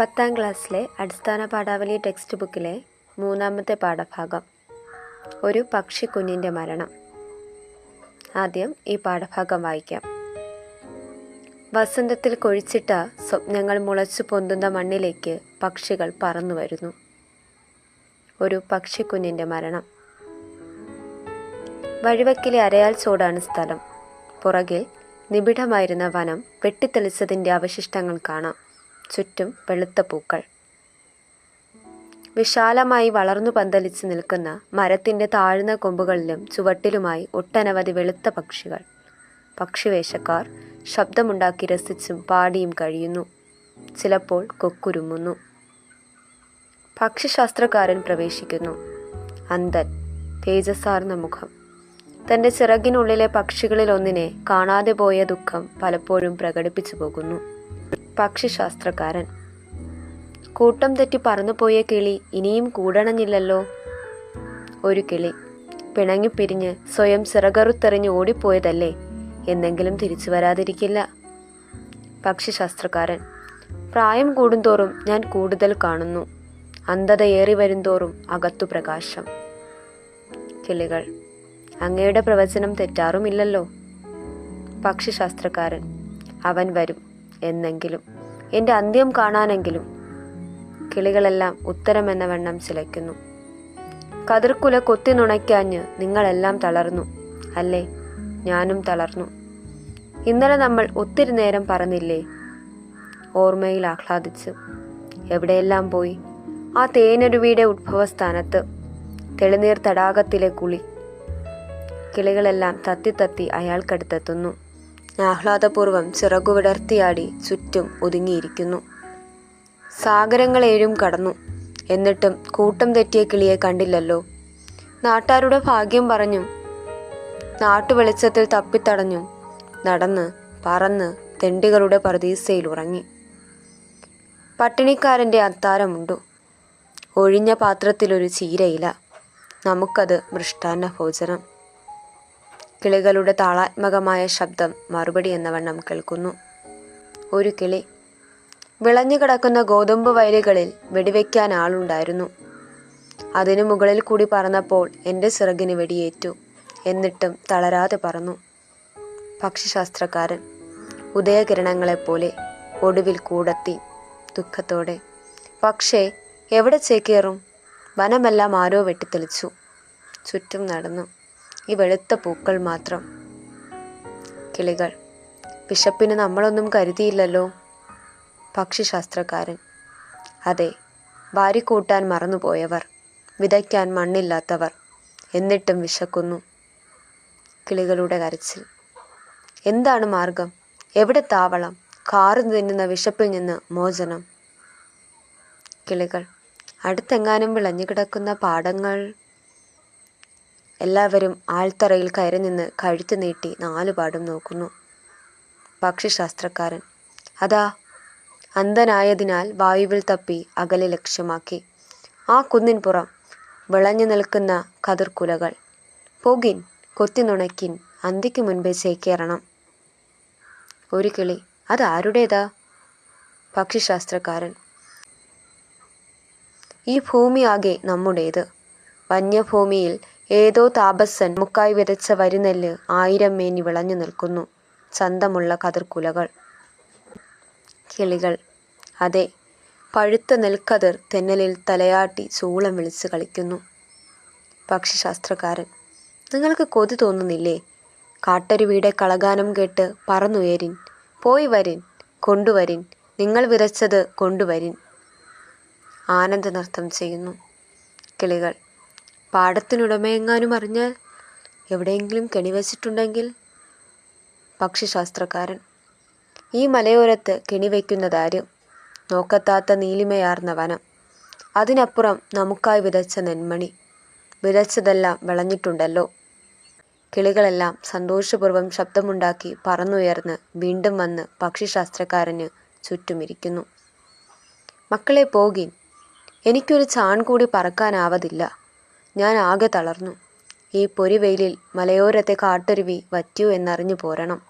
പത്താം ക്ലാസ്സിലെ അടിസ്ഥാന പാഠാവലി ടെക്സ്റ്റ് ബുക്കിലെ മൂന്നാമത്തെ പാഠഭാഗം. ഒരു പക്ഷിക്കുഞ്ഞിന്റെ മരണം. ആദ്യം ഈ പാഠഭാഗം വായിക്കാം. വസന്തത്തിൽ കൊഴിച്ചിട്ട സ്വപ്നങ്ങൾ മുളച്ചു പൊന്തുന്ന മണ്ണിലേക്ക് പക്ഷികൾ പറന്നു വരുന്നു. ഒരു പക്ഷിക്കുഞ്ഞിന്റെ മരണം. വഴിവക്കിലെ അരയാൽ ചോടാണ് സ്ഥലം. പുറകിൽ നിബിഡമായിരുന്ന വനം വെട്ടിത്തെളിച്ചതിന്റെ അവശിഷ്ടങ്ങൾ കാണാം. ചുറ്റും വെളുത്ത പൂക്കൾ. വിശാലമായി വളർന്നു പന്തലിച്ച് നിൽക്കുന്ന മരത്തിന്റെ താഴ്ന്ന കൊമ്പുകളിലും ചുവട്ടിലുമായി ഒട്ടനവധി വെളുത്ത പക്ഷികൾ. പക്ഷിവേഷക്കാർ ശബ്ദമുണ്ടാക്കി രസിച്ചും പാടിയും കഴിയുന്നു. ചിലപ്പോൾ കൊക്കുരുമുന്നു. പക്ഷിശാസ്ത്രകാരൻ പ്രവേശിക്കുന്നു. അന്തൻ തേജസ്സാർന്ന മുഖം. തന്റെ ചിറകിനുള്ളിലെ പക്ഷികളിൽ ഒന്നിനെ കാണാതെ പോയ ദുഃഖം പലപ്പോഴും പ്രകടിപ്പിച്ചു പോകുന്നു. പക്ഷിശാസ്ത്രകാരൻ. കൂട്ടം തെറ്റി പറന്നുപോയ കിളി ഇനിയും കൂടണഞ്ഞില്ലല്ലോ. ഒരു കിളി പിണങ്ങിപ്പിരിഞ്ഞ് സ്വയം ചിറകറുത്തെറിഞ്ഞ് ഓടിപ്പോയതല്ലേ? എന്നെങ്കിലും തിരിച്ചു വരാതിരിക്കില്ല. പക്ഷിശാസ്ത്രകാരൻ പ്രായം കൂടുന്തോറും ഞാൻ കൂടുതൽ കാണുന്നു. അന്ധതയേറി വരുംതോറും അകത്തു പ്രകാശം. കിളികൾ അങ്ങയുടെ പ്രവചനം തെറ്റാറുമില്ലല്ലോ. പക്ഷിശാസ്ത്രക്കാരൻ അവൻ വരും. എന്നെങ്കിലും എന്റെ അന്ത്യം കാണാനെങ്കിലും കിളികളെല്ലാം ഉത്തരമെന്ന വണ്ണം ചിലയ്ക്കുന്നു. കതിർക്കുല കൊത്തി നുണയ്ക്കാഞ്ഞ് നിങ്ങളെല്ലാം തളർന്നു. അല്ലേ? ഞാനും തളർന്നു. ഇന്നലെ നമ്മൾ ഒത്തിരി നേരം പറഞ്ഞില്ലേ? ഓർമ്മയിൽ ആഹ്ലാദിച്ച്. എവിടെയെല്ലാം പോയി? ആ തേനരുവിയുടെ ഉത്ഭവസ്ഥാനത്ത്. തെളിനീർ തടാകത്തിലെ കുളി. കിളികളെല്ലാം തത്തി തത്തി അയാൾക്കടുത്തെത്തുന്നു. ആഹ്ലാദപൂർവം ചിറകുവിടർത്തിയാടി ചുറ്റും ഒതുങ്ങിയിരിക്കുന്നു. സാഗരങ്ങളേഴും കടന്നു. എന്നിട്ടും കൂട്ടം തെറ്റിയ കിളിയെ കണ്ടില്ലല്ലോ. നാട്ടാരുടെ ഭാഗ്യം പറഞ്ഞും നാട്ടുവെളിച്ചത്തിൽ തപ്പിത്തടഞ്ഞും നടന്ന് പറന്ന് തെണ്ടികളുടെ പ്രതീക്ഷയിൽ ഉറങ്ങി. പട്ടിണിക്കാരന്റെ അത്താരമുണ്ടു. ഒഴിഞ്ഞ പാത്രത്തിലൊരു ചീരയില. നമുക്കത് മൃഷ്ടാന്ന ഭോജനം. കിളികളുടെ താളാത്മകമായ ശബ്ദം മറുപടി എന്ന വണ്ണം കേൾക്കുന്നു. ഒരു കിളി വിളഞ്ഞു കിടക്കുന്ന ഗോതമ്പ് വയലുകളിൽ വെടിവെക്കാൻ ആളുണ്ടായിരുന്നു. അതിനു മുകളിൽ കൂടി പറന്നപ്പോൾ എന്റെ ചിറകിന് വെടിയേറ്റു എന്നിട്ടും തളരാതെ പറന്നു. പക്ഷിശാസ്ത്രക്കാരൻ ഉദയകിരണങ്ങളെപ്പോലെ ഒടുവിൽ കൂടത്തി ദുഃഖത്തോടെ. പക്ഷേ എവിടെ ചേക്കേറും? വനമെല്ലാം ആരോ വെട്ടിത്തെളിച്ചു ചുറ്റും നടന്നു. ഈ വെളുത്ത പൂക്കൾ മാത്രം. കിളികൾ. വിശപ്പിന് നമ്മളൊന്നും കരുതിയില്ലല്ലോ. പക്ഷിശാസ്ത്രക്കാരൻ അതെ വാരിക്കൂട്ടാൻ മറന്നുപോയവർ വിതയ്ക്കാൻ മണ്ണില്ലാത്തവർ എന്നിട്ടും വിശക്കുന്നു കിളികളുടെ കരച്ചിൽ. എന്താണ് മാർഗം? എവിടെ താവളം? കാറ് തിന്നുന്ന വിശപ്പിൽ നിന്ന് മോചനം. കിളികൾ. അടുത്തെങ്ങാനും വിളഞ്ഞു കിടക്കുന്ന പാടങ്ങൾ എല്ലാവരും ആൾത്തറയിൽ കയറി നിന്ന് കഴുത്ത് നീട്ടി നാലുപാടും നോക്കുന്നു. പക്ഷിശാസ്ത്രക്കാരൻ. അതാ അന്ധനായതിനാൽ വായുവിൽ തപ്പി അകലെ ലക്ഷ്യമാക്കി. ആ കുന്നിൻ പുറം വിളഞ്ഞു നിൽക്കുന്ന കതിർക്കുലകൾ. പോകിൻ കൊത്തി നുണയ്ക്കിൻ അന്തിക്ക് മുൻപേ ചേക്കേറണം. ഒരു കിളി. അതാരുടേതാ പക്ഷിശാസ്ത്രക്കാരൻ. ഈ ഭൂമിയാകെ നമ്മുടേത്. വന്യഭൂമിയിൽ ഏതോ താപസൻ മുക്കായി വിതച്ച വരിനെല്ല് ആയിരം മേനി വിളഞ്ഞു നിൽക്കുന്നു. ചന്തമുള്ള കതിർക്കുലകൾ. കിളികൾ. അതെ പഴുത്ത നെൽക്കതിർ തെന്നലിൽ തലയാട്ടി ചൂളം വിളിച്ച് കളിക്കുന്നു. പക്ഷിശാസ്ത്രക്കാരൻ നിങ്ങൾക്ക് കൊതി തോന്നുന്നില്ലേ? കാട്ടരുവിയുടെ കളഗാനം കേട്ട് പറന്നുയരിൻ. പോയി വരിൻ കൊണ്ടുവരിൻ. നിങ്ങൾ വിതച്ചത് കൊണ്ടുവരിൻ. ആനന്ദ നൃത്തം ചെയ്യുന്നു. കിളികൾ. പാടത്തിനുടമയെങ്ങാനും അറിഞ്ഞാൽ എവിടെയെങ്കിലും കെണിവച്ചിട്ടുണ്ടെങ്കിൽ പക്ഷിശാസ്ത്രക്കാരൻ ഈ മലയോരത്ത് കെണിവയ്ക്കുന്നതാരും നോക്കത്താത്ത നീലിമയാർന്ന വനം. അതിനപ്പുറം നമുക്കായി വിതച്ച നെന്മണി. വിതച്ചതെല്ലാം വിളഞ്ഞിട്ടുണ്ടല്ലോ. കിളികളെല്ലാം സന്തോഷപൂർവം ശബ്ദമുണ്ടാക്കി പറന്നുയർന്ന് വീണ്ടും വന്ന് പക്ഷിശാസ്ത്രക്കാരന് ചുറ്റുമിരിക്കുന്നു. മക്കളെ പോകിൻ. എനിക്കൊരു ചാൺ കൂടി പറക്കാനാവതില്ല. ഞാൻ ആകെ തളർന്നു. ഈ പൊരിവെയിലിൽ മലയോരത്തെ കാട്ടരുവി വറ്റു എന്നറിഞ്ഞു പോരണം.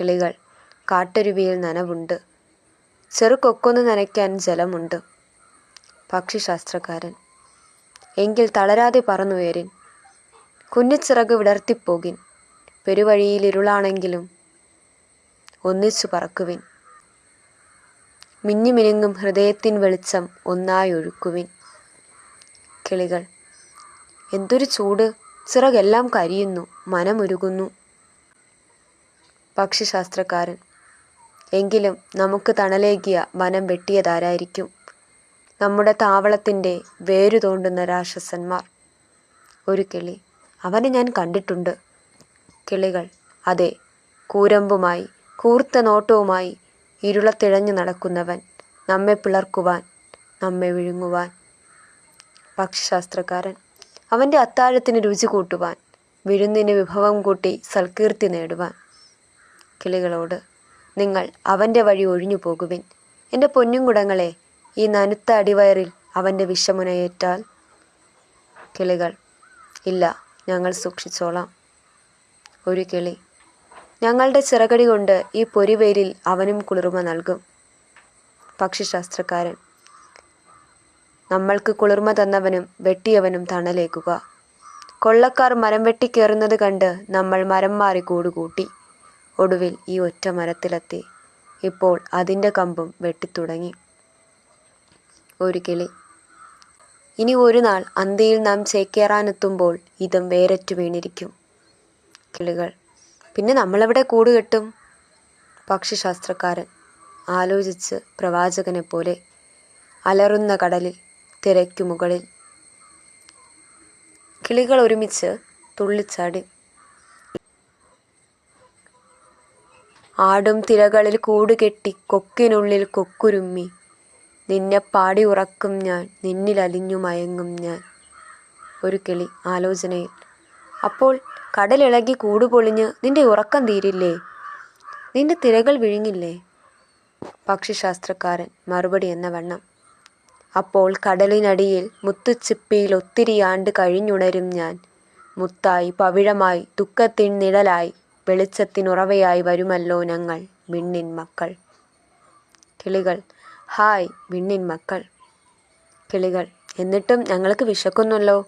കിളികൾ കാട്ടരുവിയിൽ നനവുണ്ട്. ചെറുകൊക്കൊന്ന് നനയ്ക്കാൻ ജലമുണ്ട്. പക്ഷിശാസ്ത്രക്കാരൻ എങ്കിൽ തളരാതെ പറന്നുയരിൻ. കുഞ്ഞിച്ചിറക് വിടർത്തിപ്പോകിൻ. പെരുവഴിയിൽ ഇരുളാണെങ്കിലും ഒന്നിച്ചു പറക്കുവിൻ. മിന്നിമിനുങ്ങും ഹൃദയത്തിൻ വെളിച്ചം ഒന്നായി ഒഴുക്കുവിൻ കിളികൾ എന്തൊരു ചൂട്. ചിറകെല്ലാം കരിയുന്നു. മനമുരുകുന്നു. പക്ഷിശാസ്ത്രക്കാരൻ എങ്കിലും നമുക്ക് തണലേകിയ വനം വെട്ടിയതാരായിരിക്കും? നമ്മുടെ താവളത്തിന്റെ വേരു തോണ്ടുന്ന രാക്ഷസന്മാർ. ഒരു കിളി. അവനെ ഞാൻ കണ്ടിട്ടുണ്ട്. കിളികൾ അതെ കൂരമ്പുമായി കൂർത്ത നോട്ടവുമായി ഇരുളത്തിഴഞ്ഞു നടക്കുന്നവൻ നമ്മെ പിളർക്കുവാൻ നമ്മെ വിഴുങ്ങുവാൻ. പക്ഷിശാസ്ത്രക്കാരൻ അവന്റെ അത്താഴത്തിന് രുചി കൂട്ടുവാൻ വിരുന്നിന് വിഭവം കൂട്ടി സൽകീർത്തി നേടുവാൻ. കിളികളോട് നിങ്ങൾ അവന്റെ വഴി ഒഴിഞ്ഞു പോകുവിൻ. എന്റെ പൊന്നുംകുടങ്ങളെ ഈ നനുത്ത അടിവയറിൽ അവന്റെ വിഷമുനയേറ്റാൽ? കിളികൾ ഇല്ല ഞങ്ങൾ സൂക്ഷിച്ചോളാം. ഒരു കിളി ഞങ്ങളുടെ ചിറകടി കൊണ്ട് ഈ പൊരിവേലിൽ അവനും കുളിർമ നൽകും. പക്ഷിശാസ്ത്രക്കാരൻ നമ്മൾക്ക് കുളിർമ തന്നവനും വെട്ടിയവനും തണലേക്കുക. കൊള്ളക്കാർ മരം വെട്ടിക്കേറുന്നത് കണ്ട് നമ്മൾ മരം മാറി കൂടുകൂട്ടി. ഒടുവിൽ ഈ ഒറ്റ മരത്തിലെത്തി. ഇപ്പോൾ അതിന്റെ കമ്പും വെട്ടിത്തുടങ്ങി. ഒരു കിളി. ഇനി ഒരു നാൾ അന്തിയിൽ നാം ചേക്കേറാനെത്തുമ്പോൾ ഇതും വേരറ്റു വീണിരിക്കും. കിളികൾ. പിന്നെ നമ്മളെവിടെ കൂടുകെട്ടും പക്ഷിശാസ്ത്രക്കാരൻ ആലോചിച്ച് പ്രവാചകനെ പോലെ അലറുന്ന കടലിൽ തിരയ്ക്കു മുകളിൽ. കിളികൾ ഒരുമിച്ച് തുള്ളിച്ചാടി. ആടും തിരകളിൽ കൂടുകെട്ടി കൊക്കിനുള്ളിൽ കൊക്കുരുമ്മി. നിന്നെ പാടി ഉറക്കും ഞാൻ നിന്നിൽ അലിഞ്ഞു മയങ്ങും ഞാൻ. ഒരു കിളി ആലോചനയിൽ. അപ്പോൾ കടലിളകി കൂടുപൊളിഞ്ഞ് നിന്റെ ഉറക്കം തീരില്ലേ? നിന്റെ തിരകൾ വിഴുങ്ങില്ലേ? പക്ഷിശാസ്ത്രക്കാരൻ മറുപടി എന്ന വണ്ണം അപ്പോൾ കടലിനടിയിൽ മുത്തുച്ചിപ്പിയിൽ ഒത്തിരി ആണ്ട് കഴിഞ്ഞുണരും ഞാൻ. മുത്തായി പവിഴമായി ദുഃഖത്തിൻ നിഴലായി വെളിച്ചത്തിനുറവയായി വരുമല്ലോ ഞങ്ങൾ വിണ്ണിൻ മക്കൾ. കിളികൾ ഹായ് വിണ്ണിൻ മക്കൾ. കിളികൾ എന്നിട്ടും ഞങ്ങൾക്ക് വിശക്കുന്നല്ലോ?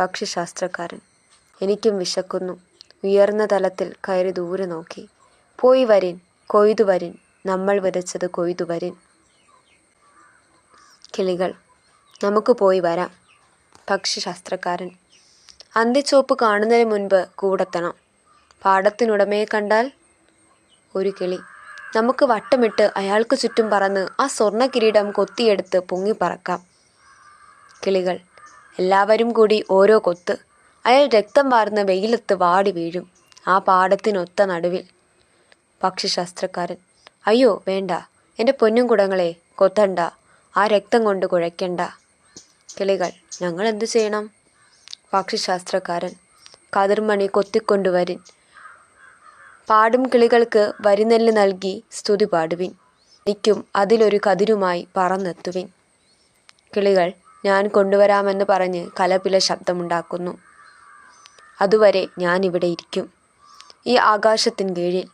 പക്ഷിശാസ്ത്രക്കാരൻ എനിക്കും വിശക്കുന്നു. ഉയർന്ന തലത്തിൽ കയറി ദൂരെ നോക്കി. പോയി വരിൻ കൊയ്തു വരിൻ നമ്മൾ വിതച്ചത് കൊയ്തു വരിൻ. കിളികൾ. നമുക്ക് പോയി വരാം. പക്ഷിശാസ്ത്രക്കാരൻ അന്തിച്ചോപ്പ് കാണുന്നതിന് മുൻപ് കൂടെത്തണം. പാടത്തിനുടമയെ കണ്ടാൽ ഒരു കിളി. നമുക്ക് വട്ടമിട്ട് അയാൾക്ക് ചുറ്റും പറന്ന് ആ സ്വർണ കിരീടം കൊത്തിയെടുത്ത് പൊങ്ങിപ്പറക്കാം കിളികൾ. എല്ലാവരും കൂടി ഓരോ കൊത്ത്. അയാൾ രക്തം വാർന്ന് വെയിലത്ത് വാടി വീഴും ആ പാടത്തിനൊത്ത നടുവിൽ. പക്ഷിശാസ്ത്രക്കാരൻ അയ്യോ വേണ്ട. എന്റെ പൊന്നും കുടങ്ങളെ കൊത്തണ്ട. ആ രക്തം കൊണ്ട് കുഴയ്ക്കണ്ട. കിളികൾ ഞങ്ങൾ എന്തു ചെയ്യണം? പക്ഷിശാസ്ത്രക്കാരൻ കതിർമണി കൊത്തിക്കൊണ്ടുവരിൻ. പാടും കിളികൾക്ക് വരിനെല്ല് നൽകി സ്തുതി പാടുവിൻ. എനിക്കും അതിലൊരു കതിരുമായി പറന്നെത്തുവിൻ. കിളികൾ ഞാൻ കൊണ്ടുവരാമെന്ന് പറഞ്ഞ് കലപില ശബ്ദമുണ്ടാക്കുന്നു. അതുവരെ ഞാൻ ഇവിടെ ഇരിക്കും. ഈ ആകാശത്തിൻ കീഴിൽ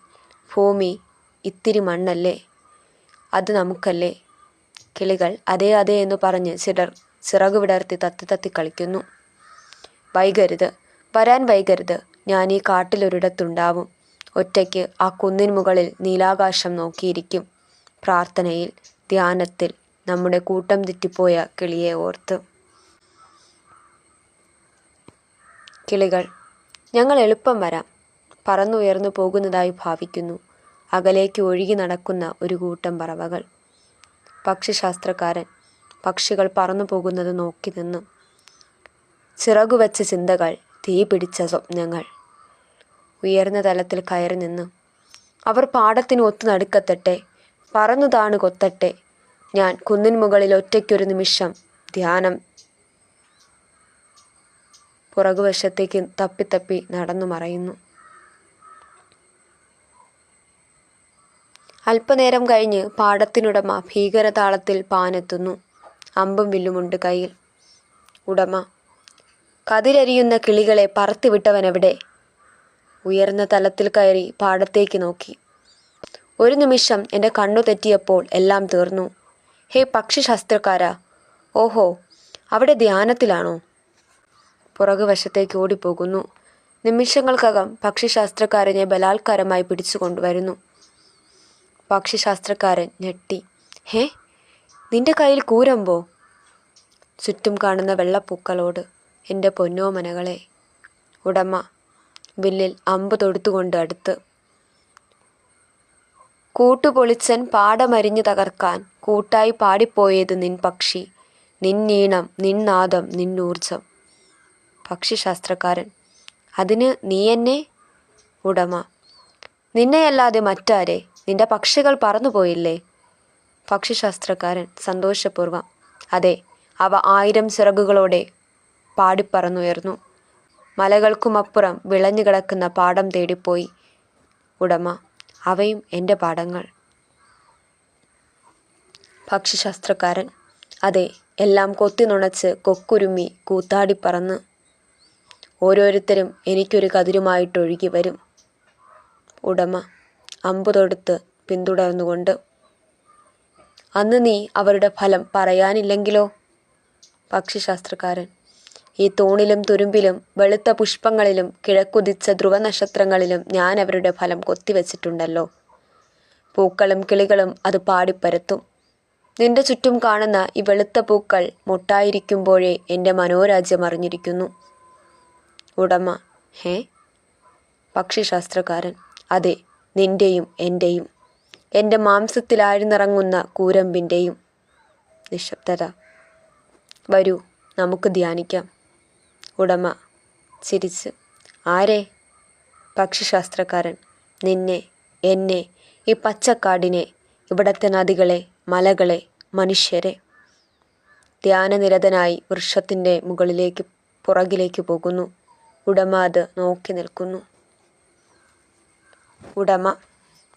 ഭൂമി ഇത്തിരി മണ്ണല്ലേ? അത് നമുക്കല്ലേ? കിളികൾ അതേ അതേ എന്നു പറഞ്ഞ് ചിലർ ചിറകു വിടർത്തി തത്തി തത്തി കളിക്കുന്നു. വൈകരുത് വരാൻ വൈകരുത്. ഞാൻ ഈ കാട്ടിലൊരിടത്തുണ്ടാവും. ഒറ്റയ്ക്ക് ആ കുന്നിൻ മുകളിൽ നീലാകാശം നോക്കിയിരിക്കും. പ്രാർത്ഥനയിൽ ധ്യാനത്തിൽ നമ്മുടെ കൂട്ടം തെറ്റിപ്പോയ കിളിയെ ഓർത്ത്. കിളികൾ ഞങ്ങൾ എളുപ്പം വരാം. പറന്നുയർന്നു പോകുന്നതായി ഭാവിക്കുന്നു. അകലേക്ക് ഒഴുകി നടക്കുന്ന ഒരു കൂട്ടം പറവകൾ. പക്ഷിശാസ്ത്രക്കാരൻ പക്ഷികൾ പറന്നു പോകുന്നത് നോക്കി നിന്നു. ചിറകുവച്ച ചിന്തകൾ തീ പിടിച്ച സ്വപ്നങ്ങൾ. ഉയർന്ന തലത്തിൽ കയറി നിന്നു. അവർ പാടത്തിന് ഒത്തു നടുക്കത്തട്ടെ പറന്നു താണു കൊത്തട്ടെ. ഞാൻ കുന്നിൻ മുകളിൽ ഒറ്റയ്ക്കൊരു നിമിഷം ധ്യാനം. പുറകുവശത്തേക്ക് തപ്പിത്തപ്പി നടന്നു മറയുന്നു. അല്പനേരം കഴിഞ്ഞ് പാടത്തിനുടമ ഭീകരതാളത്തിൽ പാനെത്തുന്നു. അമ്പും വില്ലുമുണ്ട് കയ്യിൽ. ഉടമ കതിരരിയുന്ന കിളികളെ പറത്തിവിട്ടവനെവിടെ ഉയർന്ന തലത്തിൽ കയറി പാടത്തേക്ക് നോക്കി. ഒരു നിമിഷം എന്റെ കണ്ണു തെറ്റിയപ്പോൾ എല്ലാം തീർന്നു. ഹേ പക്ഷിശാസ്ത്രക്കാരാ ഓഹോ അവിടെ ധ്യാനത്തിലാണോ? പുറകുവശത്തേക്ക് ഓടിപ്പോകുന്നു. നിമിഷങ്ങൾക്കകം പക്ഷിശാസ്ത്രക്കാരനെ ബലാത്കാരമായി പിടിച്ചുകൊണ്ടുവരുന്നു. പക്ഷിശാസ്ത്രക്കാരൻ ഞെട്ടി. ഹേ നിന്റെ കയ്യിൽ കൂരമ്പോ? ചുറ്റും കാണുന്ന വെള്ളപ്പൂക്കളോട് എന്റെ പൊന്നോമനകളെ ഉടമ വില്ലിൽ അമ്പ് തൊടുത്തുകൊണ്ട് അടുത്ത്. കൂട്ടുപൊളിച്ചൻ പാടമരിഞ്ഞു തകർക്കാൻ കൂട്ടായി പാടിപ്പോയത് നിൻ പക്ഷി നിന്നീണം നിന്നാദം നിന്നൂർജം പക്ഷിശാസ്ത്രക്കാരൻ അതിന് നീ ഉടമ നിന്നെയല്ലാതെ മറ്റാരെ? നിന്റെ പക്ഷികൾ പറന്നുപോയില്ലേ? പക്ഷിശാസ്ത്രക്കാരൻ സന്തോഷപൂർവം അതെ അവ ആയിരം ചിറകുകളോടെ പാടിപ്പറന്നുയർന്നു. മലകൾക്കുമപ്പുറം വിളഞ്ഞു കിടക്കുന്ന പാടം തേടിപ്പോയി ഉടമ. അവയും എന്റെ പാടങ്ങൾ. പക്ഷിശാസ്ത്രക്കാരൻ അതെ എല്ലാം കൊത്തി നുണച്ച് കൊക്കുരുമ്മി കൂത്താടിപ്പറന്ന് ഓരോരുത്തരും എനിക്കൊരു കതിരുമായിട്ടൊഴുകി വരും. ഉടമ. അമ്പു തൊടുത്ത് പിന്തുടർന്നുകൊണ്ട് അന്ന് നീ അവരുടെ ഫലം പറയാനില്ലെങ്കിലോ? പക്ഷിശാസ്ത്രക്കാരൻ ഈ തൂണിലും തുരുമ്പിലും വെളുത്ത പുഷ്പങ്ങളിലും കിഴക്കുദിച്ച ധ്രുവനക്ഷത്രങ്ങളിലും ഞാൻ അവരുടെ ഫലം കൊത്തിവെച്ചിട്ടുണ്ടല്ലോ. പൂക്കളും കിളികളും അത് പാടിപ്പരത്തും. നിന്റെ ചുറ്റും കാണുന്ന ഈ വെളുത്ത പൂക്കൾ മുട്ടായിരിക്കുമ്പോഴേ എന്റെ മനോരാജ്യം അറിഞ്ഞിരിക്കുന്നു. ഉടമ ഹേ? പക്ഷിശാസ്ത്രക്കാരൻ അതെ നിന്റെയും എന്റെയും എന്റെ മാംസത്തിലാഴ്ന്നിറങ്ങുന്ന കൂരമ്പിന്റെയും നിശബ്ദത. വരൂ നമുക്ക് ധ്യാനിക്കാം. ഉടമ ചിരിച്ച് ആരെ? പക്ഷിശാസ്ത്രക്കാരൻ. നിന്നെ എന്നെ ഈ പച്ചക്കാടിനെ ഇവിടത്തെ നദികളെ മലകളെ മനുഷ്യരെ. ധ്യാനനിരതനായി വൃക്ഷത്തിന്റെ മുകളിലേക്ക് പുറകിലേക്ക് പോകുന്നു. ഉടമ അത് നോക്കി നിൽക്കുന്നു. ഉടമ.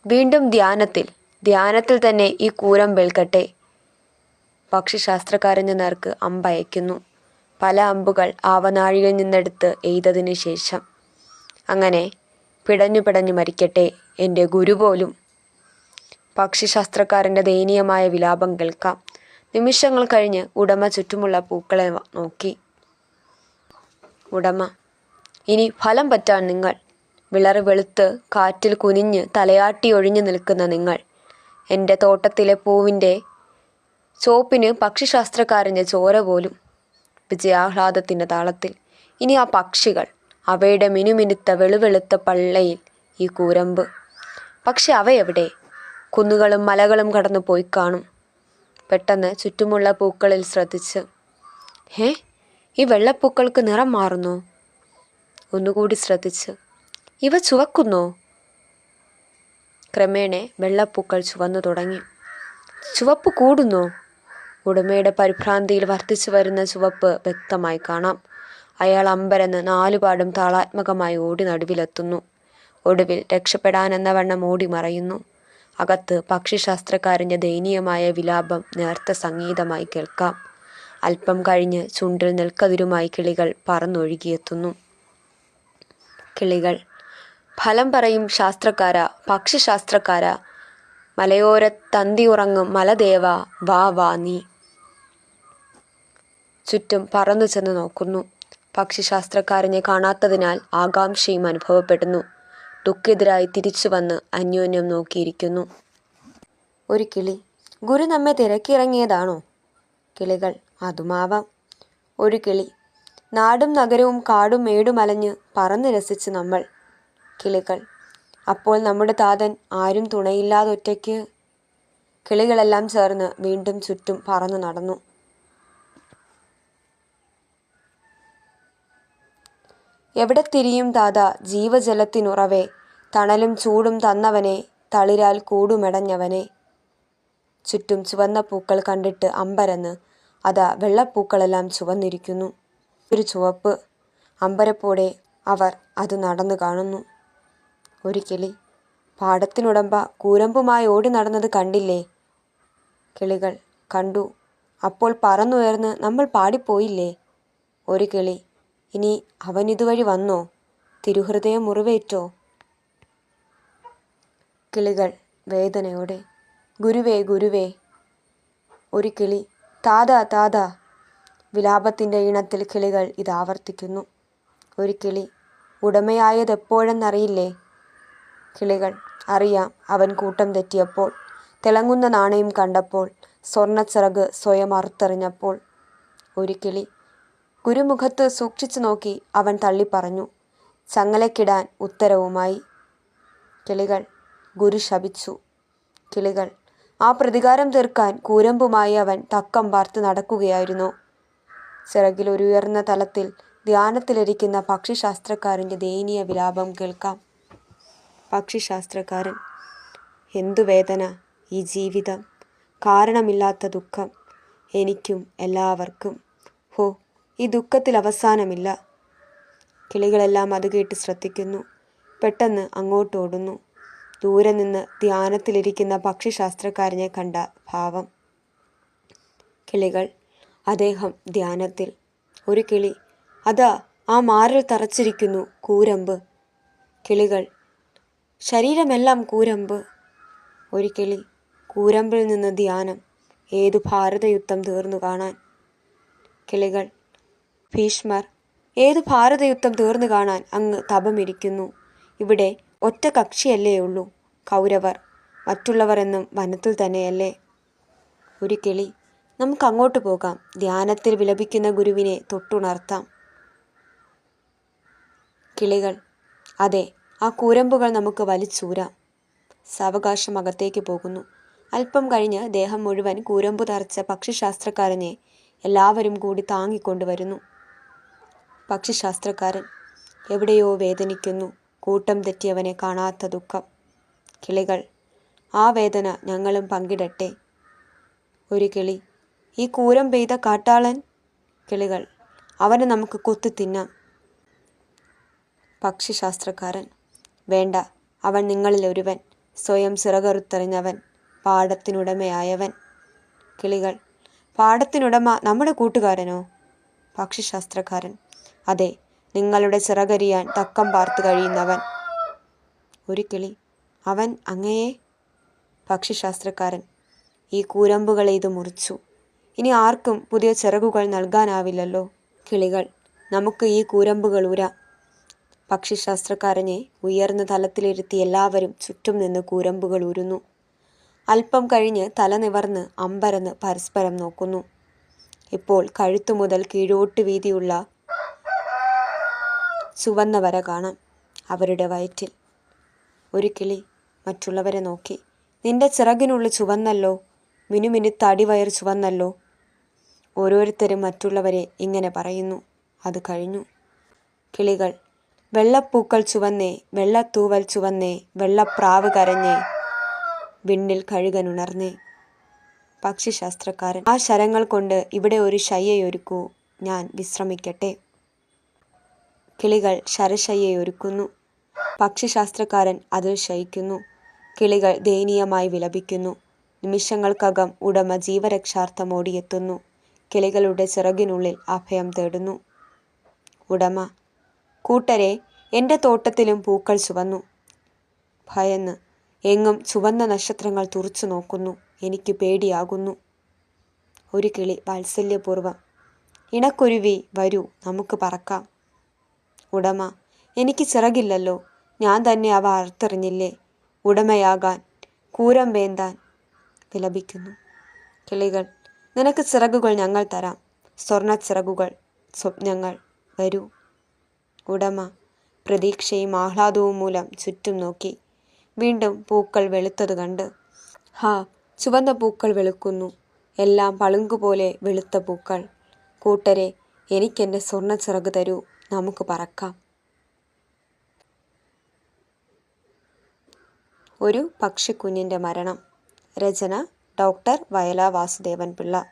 വീണ്ടും ധ്യാനത്തിൽ. ധ്യാനത്തിൽ തന്നെ ഈ കൂരം വെൽക്കട്ടെ. പക്ഷിശാസ്ത്രക്കാരന് നേർക്ക് അമ്പയക്കുന്നു പല അമ്പുകൾ ആവനാഴിയിൽ നിന്നെടുത്ത് എയ്തതിനു ശേഷം. അങ്ങനെ പിടഞ്ഞു പിടഞ്ഞു മരിക്കട്ടെ എന്റെ ഗുരു പോലും. പക്ഷിശാസ്ത്രക്കാരന്റെ ദയനീയമായ വിലാപം കേൾക്കാം. നിമിഷങ്ങൾ കഴിഞ്ഞ് ഉടമ ചുറ്റുമുള്ള പൂക്കളെ നോക്കി. ഉടമ ഇനി ഫലം പറ്റാൻ നിങ്ങൾ വിളറി വെളുത്ത് കാറ്റിൽ കുനിഞ്ഞ് തലയാട്ടി ഒഴിഞ്ഞു നിൽക്കുന്ന നിങ്ങൾ. എന്റെ തോട്ടത്തിലെ പൂവിന്റെ ചോപ്പിന് പക്ഷിശാസ്ത്രക്കാരന്റെ ചോര പോലും. വിജയാഹ്ലാദത്തിന്റെ താളത്തിൽ. ഇനി ആ പക്ഷികൾ അവയുടെ മിനുമിനുത്ത വെളുവെളുത്ത പള്ളയിൽ ഈ കൂരമ്പ്. പക്ഷെ അവയെവിടെ കുന്നുകളും മലകളും കടന്നു പോയി കാണും. പെട്ടെന്ന് ചുറ്റുമുള്ള പൂക്കളിൽ ശ്രദ്ധിച്ച് ഹേ ഈ വെള്ളപ്പൂക്കൾക്ക് നിറം മാറുന്നു. ഒന്നുകൂടി ശ്രദ്ധിച്ച് ഇവ ചുവക്കുന്നോ. ക്രമേണ വെള്ളപ്പൂക്കൾ ചുവന്നു തുടങ്ങി. ചുവപ്പ് കൂടുന്നു. ഉടമയുടെ പരിഭ്രാന്തിയിൽ വർദ്ധിച്ചു വരുന്ന ചുവപ്പ് വ്യക്തമായി കാണാം. അയാൾ അമ്പരന്ന് നാലുപാടും താളാത്മകമായി ഓടി നടുവിലെത്തുന്നു. ഒടുവിൽ രക്ഷപ്പെടാനെന്ന വണ്ണം ഓടി മറയുന്നു. അകത്ത് പക്ഷിശാസ്ത്രക്കാരന്റെ ദയനീയമായ വിലാപം നേർത്ത സംഗീതമായി കേൾക്കാം. അല്പം കഴിഞ്ഞ് ചുണ്ടിൽ നെൽക്കതിരുമായി കിളികൾ പറന്നൊഴുകിയെത്തുന്നു. കിളികൾ ഫലം പറയും ശാസ്ത്രക്കാര പക്ഷിശാസ്ത്രക്കാര. മലയോര തന്തി ഉറങ്ങും മലദേവ വാ വാ നീ. ചുറ്റും പറന്നു ചെന്ന് നോക്കുന്നു. പക്ഷിശാസ്ത്രക്കാരനെ കാണാത്തതിനാൽ ആകാംക്ഷയും അനുഭവപ്പെടുന്നു. ദുഃഖിതരായി തിരിച്ചു വന്ന് അന്യോന്യം നോക്കിയിരിക്കുന്നു. ഒരു കിളി. ഗുരു നമ്മെ തിരക്കിറങ്ങിയതാണോ? കിളികൾ. അതുമാവാം. ഒരു കിളി. നാടും നഗരവും കാടും മേടുമലഞ്ഞ് പറന്ന് രസിച്ച് നമ്മൾ. കിളികൾ. അപ്പോൾ നമ്മുടെ താതൻ ആരും തുണയില്ലാതെ ഒറ്റയ്ക്ക് കിളികളെല്ലാം ചേർന്ന് വീണ്ടും ചുറ്റും പറന്നു നടന്നു. എവിടെ തിരിയും താത ജീവജലത്തിനുറവേ തണലും ചൂടും തന്നവനെ തളിരാൽ കൂടുമെടഞ്ഞവനെ. ചുറ്റും ചുവന്ന പൂക്കൾ കണ്ടിട്ട് അമ്പരന്ന് അതാ വെള്ളപ്പൂക്കളെല്ലാം ചുവന്നിരിക്കുന്നു. ഒരു ചുവപ്പ് അമ്പരപ്പോടെ അവർ അത് നടന്നു കാണുന്നു. ഒരു കിളി പാടത്തിനുടമ്പ കൂരമ്പുമായി ഓടി നടന്നത് കണ്ടില്ലേ? കിളികൾ കണ്ടു. അപ്പോൾ പറന്നുയർന്ന് നമ്മൾ പാടിപ്പോയില്ലേ? ഒരു കിളി ഇനി അവൻ ഇതുവഴി വന്നോ? തിരുഹൃദയം മുറിവേറ്റോ? കിളികൾ വേദനയോടെ ഗുരുവേ ഗുരുവേ ഒരു കിളി താതാ താതാ വിലാപത്തിന്റെ ഈണത്തിൽ കിളികൾ ഇത് ആവർത്തിക്കുന്നു ഒരു കിളി ഉടമയായത് എപ്പോഴെന്നറിയില്ലേ കിളികൾ. അറിയാം അവൻ കൂട്ടം തെറ്റിയപ്പോൾ തിളങ്ങുന്ന നാണയം കണ്ടപ്പോൾ സ്വർണച്ചിറക് സ്വയം അറുത്തെറിഞ്ഞപ്പോൾ. ഒരു കിളി ഗുരുമുഖത്ത് സൂക്ഷിച്ചു നോക്കി അവൻ തള്ളിപ്പറഞ്ഞു ചങ്ങലക്കിടാൻ ഉത്തരവുമായി. കിളികൾ ഗുരു ശപിച്ചു. കിളികൾ ആ പ്രതികാരം തീർക്കാൻ കൂരമ്പുമായി അവൻ തക്കം പാർത്ത് നടക്കുകയായിരുന്നു. ചിറകിൽ ഒരു ഉയർന്ന തലത്തിൽ ധ്യാനത്തിലിരിക്കുന്ന പക്ഷിശാസ്ത്രക്കാരന്റെ ദയനീയ വിലാപം കേൾക്കാം. പക്ഷിശാസ്ത്രക്കാരൻ എന്തു വേദന ഈ ജീവിതം? കാരണമില്ലാത്ത ദുഃഖം എനിക്കും എല്ലാവർക്കും. ഹോ ഈ ദുഃഖത്തിൽ അവസാനമില്ല. കിളികളെല്ലാം അത് കേട്ട് ശ്രദ്ധിക്കുന്നു. പെട്ടെന്ന് അങ്ങോട്ട് ഓടുന്നു. ദൂരെ നിന്ന് ധ്യാനത്തിലിരിക്കുന്ന പക്ഷിശാസ്ത്രക്കാരനെ കണ്ട ഭാവം. കിളികൾ അദ്ദേഹം ധ്യാനത്തിൽ. ഒരു കിളി അതാ ആ മാറിൽ തറച്ചിരിക്കുന്നു കൂരമ്പ്. കിളികൾ ശരീരമെല്ലാം കൂരമ്പ്. ഒരു കിളി കൂരമ്പിൽ നിന്ന് ധ്യാനം ഏതു ഭാരതയുദ്ധം തീർന്നു കാണാൻ? കിളികൾ ഭീഷ്മർ ഏതു ഭാരതയുദ്ധം തീർന്നു കാണാൻ അങ്ങ് തപമിരിക്കുന്നു? ഇവിടെ ഒറ്റ കക്ഷിയല്ലേ ഉള്ളൂ കൗരവർ. മറ്റുള്ളവർ എന്നും വനത്തിൽ തന്നെയല്ലേ? ഒരു കിളി നമുക്ക് അങ്ങോട്ട് പോകാം. ധ്യാനത്തിൽ വിലപിക്കുന്ന ഗുരുവിനെ തൊട്ടുണർത്താം. കിളികൾ അതെ ആ കൂരമ്പുകൾ നമുക്ക് വലിച്ചൂരാം. സാവകാശം അകത്തേക്ക് പോകുന്നു. അല്പം കഴിഞ്ഞ് ദേഹം മുഴുവൻ കൂരമ്പു തറച്ച പക്ഷിശാസ്ത്രക്കാരനെ എല്ലാവരും കൂടി താങ്ങിക്കൊണ്ടുവരുന്നു. പക്ഷിശാസ്ത്രക്കാരൻ എവിടെയോ വേദനിക്കുന്നു. കൂട്ടം തെറ്റിയവനെ കാണാത്ത ദുഃഖം. കിളികൾ ആ വേദന ഞങ്ങളും പങ്കിടട്ടെ. ഒരു കിളി ഈ കൂരം പെയ്ത കാട്ടാളൻ? കിളികൾ അവനെ നമുക്ക് കൊത്തി തിന്നാം പക്ഷിശാസ്ത്രക്കാരൻ വേണ്ട അവൻ നിങ്ങളിൽ ഒരുവൻ സ്വയം ചിറകറുത്തെറിഞ്ഞവൻ പാടത്തിനുടമയായവൻ കിളികൾ പാടത്തിനുടമ നമ്മുടെ കൂട്ടുകാരനോ? പക്ഷിശാസ്ത്രക്കാരൻ അതെ നിങ്ങളുടെ ചിറകരിയാൻ തക്കം പാർത്ത് കഴിയുന്നവൻ. ഒരു കിളി അവൻ അങ്ങയെ? പക്ഷിശാസ്ത്രക്കാരൻ ഈ കൂരമ്പുകളെ ഇത് മുറിച്ചു. ഇനി ആർക്കും പുതിയ ചിറകുകൾ നൽകാനാവില്ലല്ലോ. കിളികൾ നമുക്ക് ഈ കൂരമ്പുകൾ ഊരാം പക്ഷിശാസ്ത്രക്കാരനെ ഉയർന്ന തലത്തിലിരുത്തി എല്ലാവരും ചുറ്റും നിന്ന് കൂരമ്പുകൾ ഉരുന്നു. അല്പം കഴിഞ്ഞ് തല നിവർന്ന് അമ്പരന്ന് പരസ്പരം നോക്കുന്നു. ഇപ്പോൾ കഴുത്തു മുതൽ കീഴോട്ട് വീതിയുള്ള ചുവന്ന വര കാണാം അവരുടെ വയറ്റിൽ. ഒരു കിളി മറ്റുള്ളവരെ നോക്കി നിന്റെ ചിറകിനുള്ള ചുവന്നല്ലോ മിനുമിനുത്തടിവയർ ചുവന്നല്ലോ ഓരോരുത്തരും മറ്റുള്ളവരെ ഇങ്ങനെ പറയുന്നു. അത് കഴിഞ്ഞു. കിളികൾ വെള്ളപ്പൂക്കൾ ചുവന്നേ വെള്ളത്തൂവൽ ചുവന്നേ വെള്ളപ്രാവ് കരഞ്ഞേ വിണ്ണിൽ കഴുകനുണർന്നേ. പക്ഷിശാസ്ത്രക്കാരൻ ആ ശരങ്ങൾ കൊണ്ട് ഇവിടെ ഒരു ശയ്യയൊരുക്കൂ ഞാൻ വിശ്രമിക്കട്ടെ. കിളികൾ ശരശയ്യയൊരുക്കുന്നു. പക്ഷിശാസ്ത്രക്കാരൻ അതിൽ ശയിക്കുന്നു. കിളികൾ ദയനീയമായി വിലപിക്കുന്നു. നിമിഷങ്ങൾക്കകം ഉടമ ജീവരക്ഷാർത്ഥം ഓടിയെത്തുന്നു. കിളികളുടെ ചിറകിനുള്ളിൽ അഭയം തേടുന്നു. ഉടമ കൂട്ടരെ എന്റെ തോട്ടത്തിലും പൂക്കൾ ചുവന്നു. ഭയന്ന് എങ്ങും ചുവന്ന നക്ഷത്രങ്ങൾ തുറച്ചു നോക്കുന്നു. എനിക്ക് പേടിയാകുന്നു. ഒരു കിളി വാത്സല്യപൂർവം ഇണക്കുരുവി വരൂ നമുക്ക് പറക്കാം. ഉടമ എനിക്ക് ചിറകില്ലല്ലോ. ഞാൻ തന്നെ അവ അറുത്തെറിഞ്ഞില്ലേ? ഉടമയാകാൻ കൂരം വേന്താൻ വിലപിക്കുന്നു. കിളികൾ നിനക്ക് ചിറകുകൾ ഞങ്ങൾ തരാം. സ്വർണ ചിറകുകൾ സ്വപ്നങ്ങൾ വരൂ. ഉടമ പ്രതീക്ഷയും ആഹ്ലാദവും മൂലം ചുറ്റും നോക്കി. വീണ്ടും പൂക്കൾ വെളുത്തത് കണ്ട് ഹാ ചുവന്ന പൂക്കൾ വെളുക്കുന്നു. എല്ലാം പളുങ്കുപോലെ വെളുത്ത പൂക്കൾ. കൂട്ടരെ എനിക്കെന്റെ സ്വർണ ചിറക് തരൂ നമുക്ക് പറക്കാം. ഒരു പക്ഷിക്കുഞ്ഞിന്റെ മരണം. രചന ഡോക്ടർ വയല വാസുദേവൻ പിള്ള.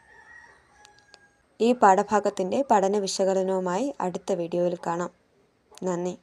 ഈ പാഠഭാഗത്തിന്റെ പഠന വിശകലനവുമായി അടുത്ത വീഡിയോയിൽ കാണാം. നന്ദി.